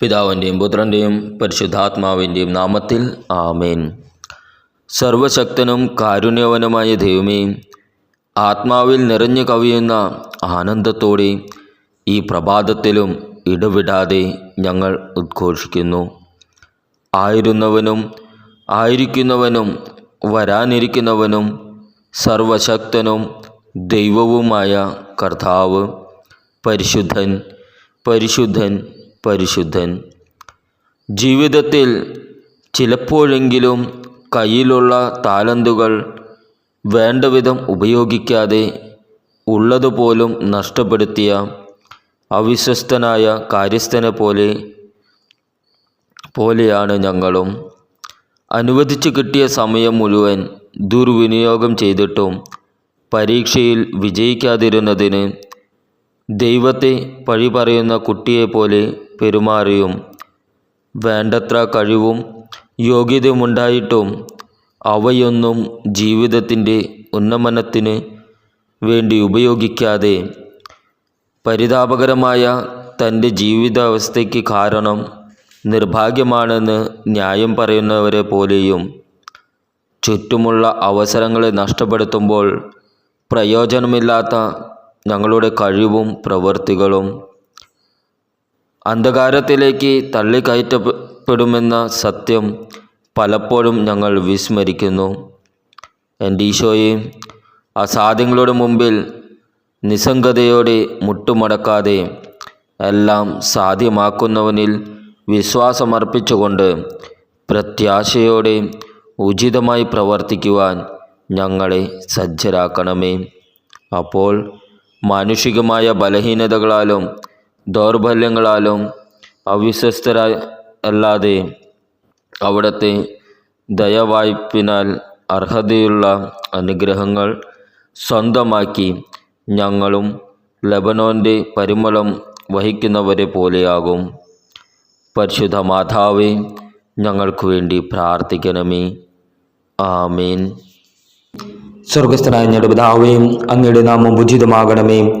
പിതാവിന്റെയും പുത്രന്റെയും പരിശുദ്ധാത്മാവിന്റെയും നാമത്തിൽ ആമേൻ. സർവശക്തനും കാരുണ്യവനുമായ ദൈവമേ ആത്മാവിൽ നിറഞ്ഞു കവിയുന്ന ആനന്ദത്തോടെ ഈ പ്രഭാതത്തിലും ഇടവിടാതെ ഞങ്ങൾ ഉദ്ഘോഷിക്കുന്നു. ആയിരുന്നവനും ആയിരിക്കുന്നവനും വരാനിരിക്കുന്നവനും സർവശക്തനും ദൈവവുമായ കർത്താവ് പരിശുദ്ധൻ പരിശുദ്ധൻ പരിശുദ്ധൻ. ജീവിതത്തിൽ ചിലപ്പോഴെങ്കിലും കയ്യിലുള്ള താലന്തുകൾ വേണ്ടവിധം ഉപയോഗിക്കാതെ ഉള്ളതുപോലും നഷ്ടപ്പെടുത്തിയ അവിശ്വസ്തനായ കാര്യസ്ഥനെ പോലെ പോലെയാണ് ഞങ്ങളും. അനുവദിച്ചു കിട്ടിയ സമയം മുഴുവൻ ദുർവിനിയോഗം ചെയ്തിട്ടും പരീക്ഷയിൽ വിജയിക്കാതിരുന്നതിന് ദൈവത്തെ പഴി പറയുന്ന കുട്ടിയെപ്പോലെ പെരുമാറിയും വേണ്ടത്ര കഴിവും യോഗ്യതയുമുണ്ടായിട്ടും അവയൊന്നും ജീവിതത്തിന്റെ ഉന്നമനത്തിന് വേണ്ടി ഉപയോഗിക്കാതെ പരിതാപകരമായ തന്റെ ജീവിതാവസ്ഥയ്ക്ക് കാരണം നിർഭാഗ്യമാണെന്ന് ന്യായം പറയുന്നവരെ പോലെയും ചുറ്റുമുള്ള അവസരങ്ങളെ നഷ്ടപ്പെടുത്തുമ്പോൾ പ്രയോജനമില്ലാത്ത ഞങ്ങളുടെ കഴിവും പ്രവൃത്തികളും അന്ധകാരത്തിലേക്ക് തള്ളിക്കയറ്റപ്പെടുമെന്ന സത്യം പലപ്പോഴും ഞങ്ങൾ വിസ്മരിക്കുന്നു. എന്റെ ഈശോയെ അസാധ്യങ്ങളുടെ മുമ്പിൽ നിസ്സംഗതയോടെ മുട്ടുമടക്കാതെ എല്ലാം സാധ്യമാക്കുന്നവനിൽ വിശ്വാസമർപ്പിച്ചുകൊണ്ട് പ്രത്യാശയോടെ ഉചിതമായി പ്രവർത്തിക്കുവാൻ ഞങ്ങളെ സജ്ജരാക്കണമേ. അപ്പോൾ മാനുഷികമായ ബലഹീനതകളാലും ദൗർബല്യങ്ങളാലും അവിശ്വസ്തരായി അല്ലാതെ അവിടുത്തെ ദയവായ്പിനാൽ അർഹതയുള്ള അനുഗ്രഹങ്ങൾ സ്വന്തമാക്കി ഞങ്ങളും ലബനോന്റെ പരിമളം വഹിക്കുന്നവരെ പോലെയാകും. പരിശുദ്ധ മാതാവേ ഞങ്ങൾക്ക് വേണ്ടി പ്രാർത്ഥിക്കണമേ. ആമേൻ. സ്വർഗസ്ഥനായ ഞങ്ങളുടെ പിതാവേയും അങ്ങയുടെ നാമം ഉചിതമാകണമേ.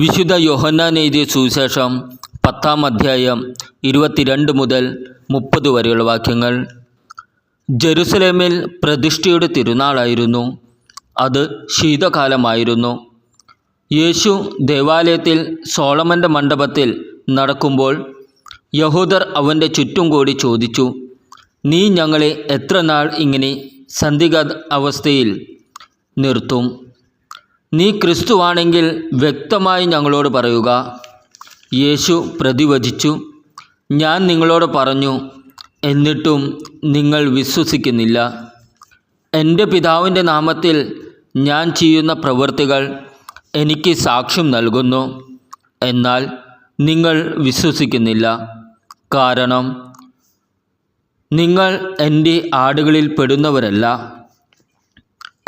വിശുദ്ധ യോഹന്നാൻ എഴുതിയ സുവിശേഷം പത്താം അധ്യായം ഇരുപത്തിരണ്ട് മുതൽ മുപ്പത് വരെയുള്ള വാക്യങ്ങൾ. ജെറുസലേമിൽ പ്രതിഷ്ഠയുടെ തിരുനാളായിരുന്നു. അത് ശീതകാലമായിരുന്നു. യേശു ദേവാലയത്തിൽ സോളമന്റെ മണ്ഡപത്തിൽ നടക്കുമ്പോൾ യഹൂദർ അവന്റെ ചുറ്റും കൂടി ചോദിച്ചു നീ ഞങ്ങളെ എത്ര നാൾ ഇങ്ങനെ സന്ധിക അവസ്ഥയിൽ നിർത്തും? നീ ക്രിസ്തുവാണെങ്കിൽ വ്യക്തമായി ഞങ്ങളോട് പറയുക. യേശു പ്രതിവചിച്ചു. ഞാൻ നിങ്ങളോട് പറഞ്ഞു എന്നിട്ടും നിങ്ങൾ വിശ്വസിക്കുന്നില്ല. എന്റെ പിതാവിന്റെ നാമത്തിൽ ഞാൻ ചെയ്യുന്ന പ്രവൃത്തികൾ എനിക്ക് സാക്ഷ്യം നൽകുന്നു. എന്നാൽ നിങ്ങൾ വിശ്വസിക്കുന്നില്ല. കാരണം നിങ്ങൾ എന്റെ ആടുകളിൽ പെടുന്നവരല്ല.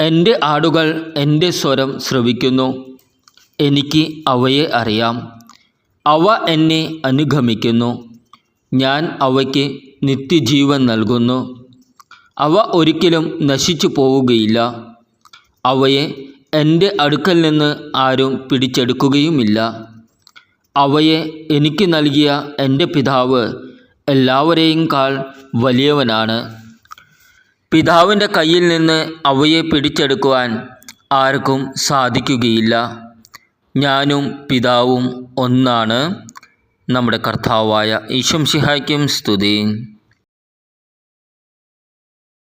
എന്റെ ആടുകൾ എന്റെ സ്വരം ശ്രവിക്കുന്നു. എനിക്ക് അവയെ അറിയാം. അവ എന്നെ അനുഗമിക്കുന്നു. ഞാൻ അവയ്ക്ക് നിത്യജീവൻ നൽകുന്നു. അവ ഒരിക്കലും നശിച്ചു പോവുകയില്ല. അവയെ എന്റെ അടുക്കൽ നിന്ന് ആരും പിടിച്ചെടുക്കുകയുമില്ല. അവയെ എനിക്ക് നൽകിയ എന്റെ പിതാവ് എല്ലാവരെയും കാൾ വലിയവനാണ്. പിതാവിന്റെ കയ്യിൽ നിന്ന് അവയെ പിടിച്ചെടുക്കുവാൻ ആർക്കും സാധിക്കുകയില്ല. ഞാനും പിതാവും ഒന്നാണ്. നമ്മുടെ കർത്താവായ ഈശംഷിഹായ്ക്കും സ്തുതി.